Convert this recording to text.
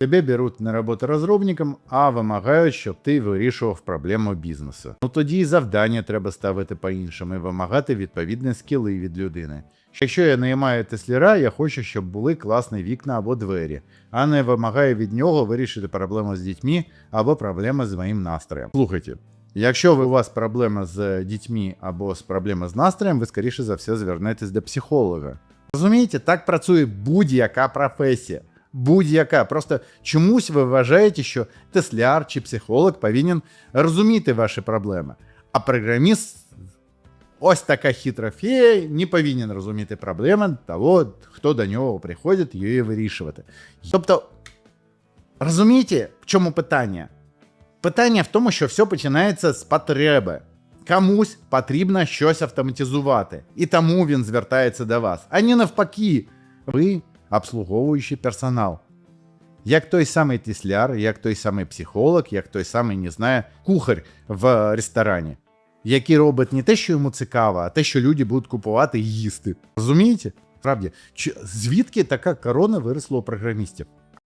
Тебе беруть на роботу розробником, а вимагають, щоб ти вирішував проблему бізнесу. Ну тоді і завдання треба ставити по-іншому і вимагати відповідні скіли від людини. Якщо я наймаю тесляра, я хочу, щоб були класні вікна або двері, а не вимагаю від нього вирішити проблему з дітьми або проблему з моїм настроєм. Слухайте, якщо у вас проблема з дітьми або з проблема з настроєм, ви скоріше за все звернетесь до психолога. Розумієте, так працює будь-яка професія. Будь-яка. Просто чомусь ви вважаєте, що тесляр чи психолог повинен розуміти ваші проблеми. А програміст, ось така хитра фея, не повинен розуміти проблеми того, хто до нього приходить її вирішувати. Тобто, розумієте, в чому питання? Питання в тому, що все починається з потреби. Комусь потрібно щось автоматизувати, і тому він звертається до вас, а не навпаки. Ви обслуговуючий персонал. Як той самий тісляр, як той самий психолог, як той самий, не знаю, кухар в ресторані, який робить не те, що йому цікаво, а те, що люди будуть купувати і їсти. Розумієте? Справді, звідки така корона виросла у програмістів?